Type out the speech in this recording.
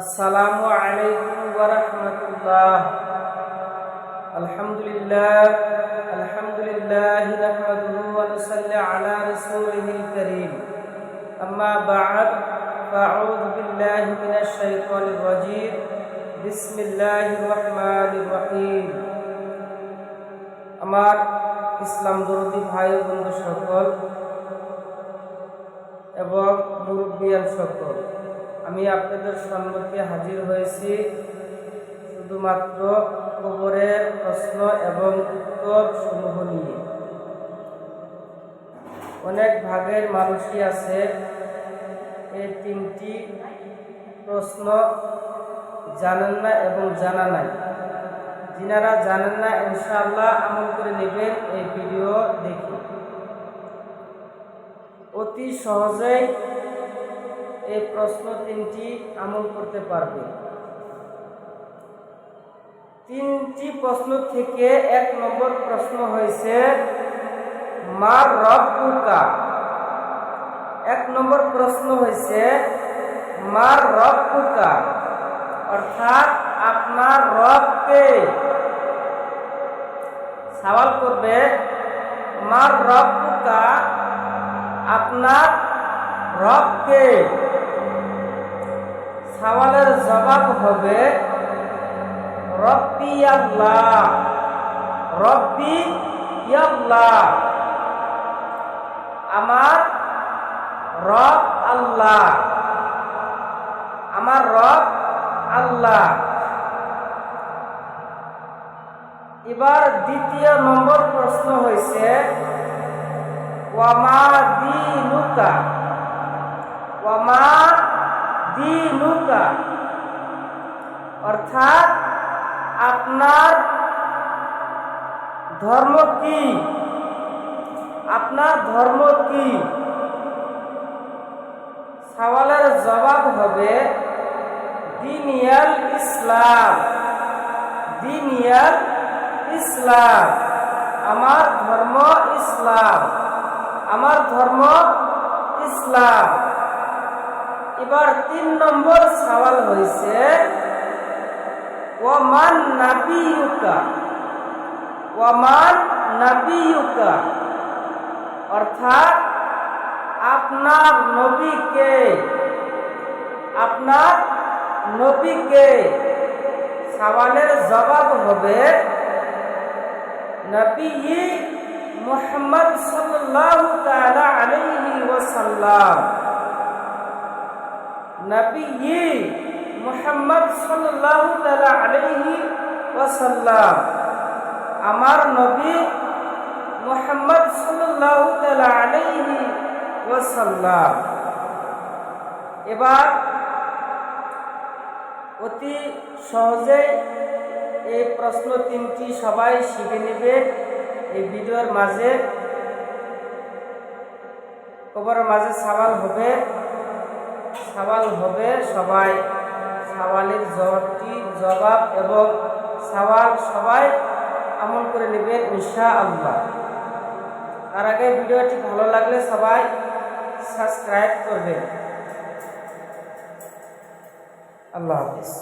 আসসালামু আলাইকুম ওয়া রাহমাতুল্লাহ। আলহামদুলিল্লাহ আলহামদুলিল্লাহ নাহমাদুহু ওয়া নুসাল্লি আলা রাসূলিহিল কারীম। আম্মা বা'দ ফাআউযু বিল্লাহি মিনাশ শাইতানির রাজীম। বিসমিল্লাহির রহমানির রহিম। আমার ইসলাম দরদি ভাই বন্ধু সকল এবং মুরব্বিয়ান সকল আমি আপনাদের সম্মুখে হাজির হয়েছি। শুধুমাত্র কবরের প্রশ্ন এবং উত্তর সমূহ নিয়ে। অনেক ভাগের মানুষই আছে, এই তিনটি প্রশ্ন জানেন না এবং জানা নাই। যিনারা জানেন না, ইনশাআল্লাহ আমল করে নেবেন এই ভিডিও দেখে। অতি সহজেই এই প্রশ্ন তিনটি আমল করতে পারবে। তিনটি প্রশ্ন থেকে এক নম্বর প্রশ্ন হয়েছে, মার রব পুকা এক নম্বর প্রশ্ন হয়েছে, মার রব পুকা অর্থাৎ আপনার রবকে সওয়াল করবে, মার রব পুকা আপনার রবকে সওয়ালের জবাব হবে রব্বি আল্লাহ। রব্বি আল্লাহ। আমার রব আল্লাহ। আমার রব আল্লাহ। এবার দ্বিতীয় নম্বর প্রশ্ন হয়েছে ওয়ামা দিনুকা? ওয়ামা দিনুকা। অর্থাৎ আপনার ধর্ম কি? আপনার ধর্ম কি? সওয়ালের জবাব হবে দিনিয়াল ইসলাম। দিনিয়াল ইসলাম। আমার ধর্ম ইসলাম। আমার ধর্ম ইসলাম। এবার তিন নম্বর সওয়াল হয়েছে ওমান নাবিউকা ওমান নাবিউকা অর্থাৎ আপনার নবীকে আপনার নবীকে সওয়ালের জবাব হবে, নবী মুহাম্মদ তাআলা আলাইহি ওয়াসাল্লাম। নবী মুহাম্মদ সাল্লাল্লাহু তাআলা আলাইহি ওয়াসাল্লাম। আমার নবী মুহাম্মদ সাল্লাল্লাহু তাআলা আলাইহি ওয়াসাল্লাম। এবার অতি সহজে এই প্রশ্ন তিনটি সবাই শিখে নেবে এই ভিডিওর মাঝে। খবরের মাঝে সওয়াল হবে। সওয়াল হবে সবাই। সওয়ালের জবাবটি জবাব এবং সওয়াল সবাই আমল করে নেবেন ইনশা আল্লাহ তার আগে ভিডিওটি ভালো লাগলে সবাই সাবস্ক্রাইব করবেন। আল্লাহ হাফিজ।